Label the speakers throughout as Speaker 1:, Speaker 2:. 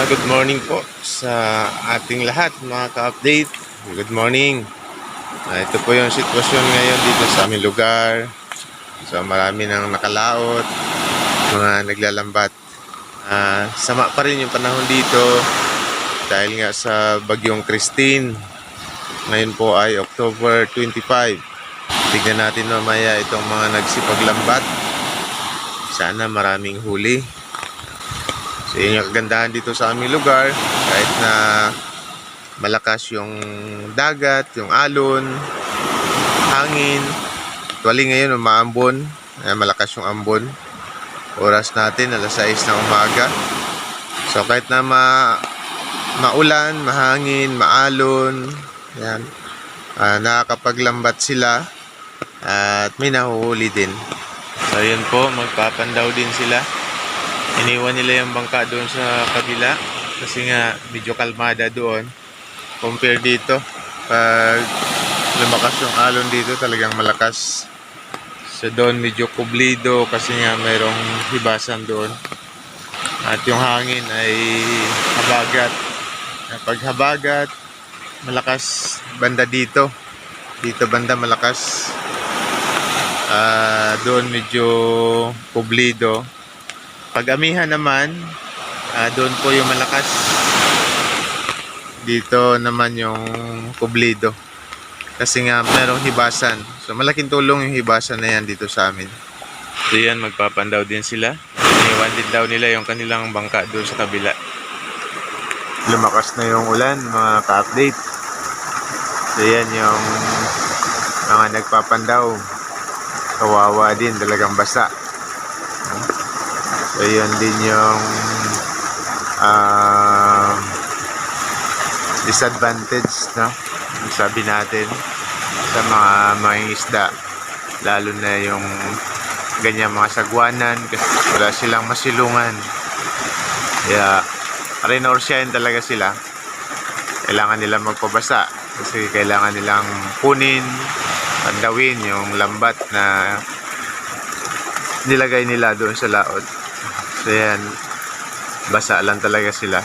Speaker 1: Good morning po sa ating lahat mga ka-update. Good morning. Ah, ito po yung sitwasyon ngayon dito sa aming lugar. So marami nang nakalaot, mga naglalambat. Ah, sama pa rin yung panahon dito dahil nga sa bagyong Christine. Ngayon po ay October 25. Tignan natin mamaya itong mga nagsipaglambat. Sana maraming huli. So yun yung kagandahan dito sa aming lugar. Kahit na malakas yung dagat, yung alon, hangin. Tuwali ngayon umaambon. Eh, malakas yung ambon. Oras natin, alas 6 ng umaga. So kahit na ma maulan, mahangin, maalon, yan. Ah, nakakapaglambat sila at may nahuhuli din. So yun po, magpapandaw din sila iniwan nila yung bangka doon sa kabila kasi nga medyo kalmada doon. Compare dito pag lumakas yung alon dito talagang malakas. So doon medyo kublido kasi nga mayroong hibasan doon. At yung hangin ay habagat. Pag habagat malakas banda dito. Dito banda malakas. Ah, doon medyo kublido pag amihan naman, ah, doon po yung malakas. Dito naman yung kublido. Kasi nga merong hibasan. So malaking tulong yung hibasan na yan dito sa amin. So yan, magpapandaw din sila. Iniwan din daw nila yung kanilang bangka doon sa kabila. Lumakas na yung ulan, mga ka-update. So yan yung mga nagpapandaw. Kawawa din, talagang basa. So, yun din yung ah, disadvantage, no? Sabi natin sa mga mga isda, lalo na yung ganyan mga sagwanan kasi wala silang masilungan. Kaya, renorsyahin talaga sila. Kailangan nila magpabasa kasi kailangan nilang kunin, pandawin yung lambat na nilagay nila doon sa laot. So yan, basa lang talaga sila.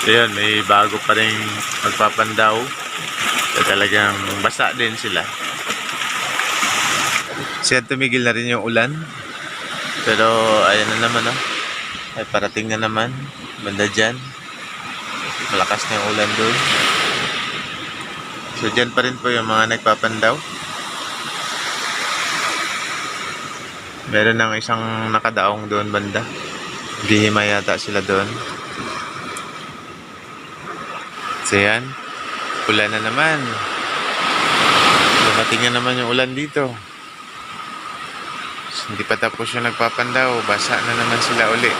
Speaker 1: So yan, may bago pa rin magpapandaw. So talagang basa din sila. So yan, tumigil na rin yung ulan. Pero ayan na naman oh. Ay parating na naman. Banda dyan. Malakas na yung ulan doon. So dyan pa rin po yung mga nagpapandaw. Meron ng isang nakadaong doon banda. Gihima yata sila doon. So yan. Ulan na naman. Dumating na naman yung ulan dito. So, hindi pa tapos yung nagpapandaw. Basa na naman sila uli.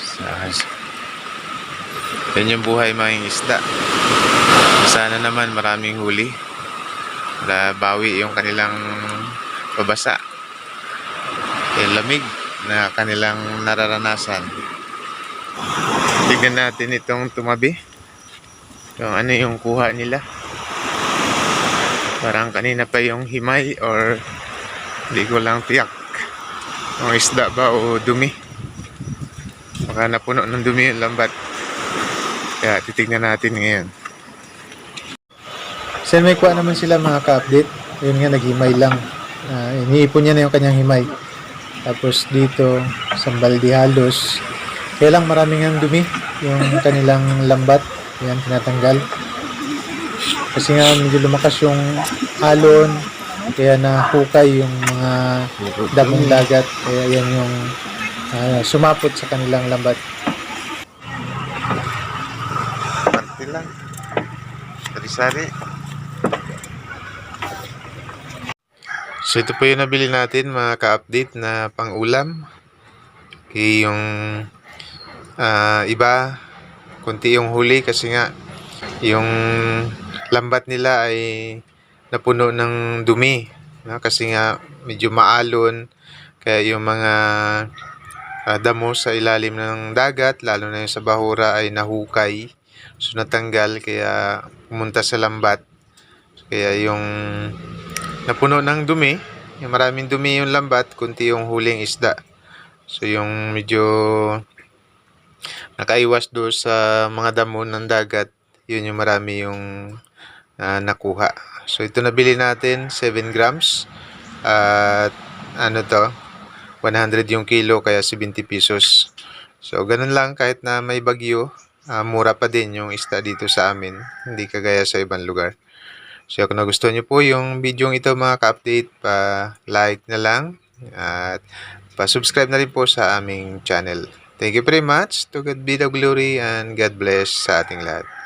Speaker 1: So, yan yung buhay mga isda. Sana naman maraming huli. Para bawi yung kanilang pabasa. Yung lamig na kanilang nararanasan. Tignan natin itong tumabi. Yung ano yung kuha nila. Parang kanina pa yung himay or hindi ko lang tiyak. Yung isda ba o dumi. Baka napuno ng dumi yung lambat. Kaya titignan natin ngayon.
Speaker 2: Sen may kuha naman sila mga ka-update. Yun nga, naghimay lang. Ah, iniipon niya na yung kanyang himay. Tapos dito, sambaldi halos. Kaya lang maraming ang dumi. Yung kanilang lambat. Yan, tinatanggal. Kasi nga medyo lumakas yung alon. Kaya nahukay yung mga damong dagat. Kaya yan yung ah, sumapot sa kanilang lambat.
Speaker 1: Parte lang. Sari-sari. So ito po yung nabili natin mga ka-update na pang-ulam. Okay, yung ah, iba, kunti yung huli kasi nga yung lambat nila ay napuno ng dumi. No? Kasi nga medyo maalon. Kaya yung mga ah, damo sa ilalim ng dagat, lalo na yung sa bahura ay nahukay. So natanggal kaya pumunta sa lambat. Kaya yung napuno ng dumi, yung maraming dumi yung lambat, kunti yung huling isda. So yung medyo nakaiwas doon sa mga damo ng dagat, yun yung marami yung ah, nakuha. So ito nabili natin 7 grams at ano to 100 yung kilo kaya 70 pesos. So ganun lang kahit na may bagyo, ah, mura pa din yung isda dito sa amin, hindi kagaya sa ibang lugar. So kung nagustuhan niyo po yung video ito mga ka-update, pa-like na lang at pa-subscribe na rin po sa aming channel. Thank you very much. To God be the glory and God bless sa ating lahat.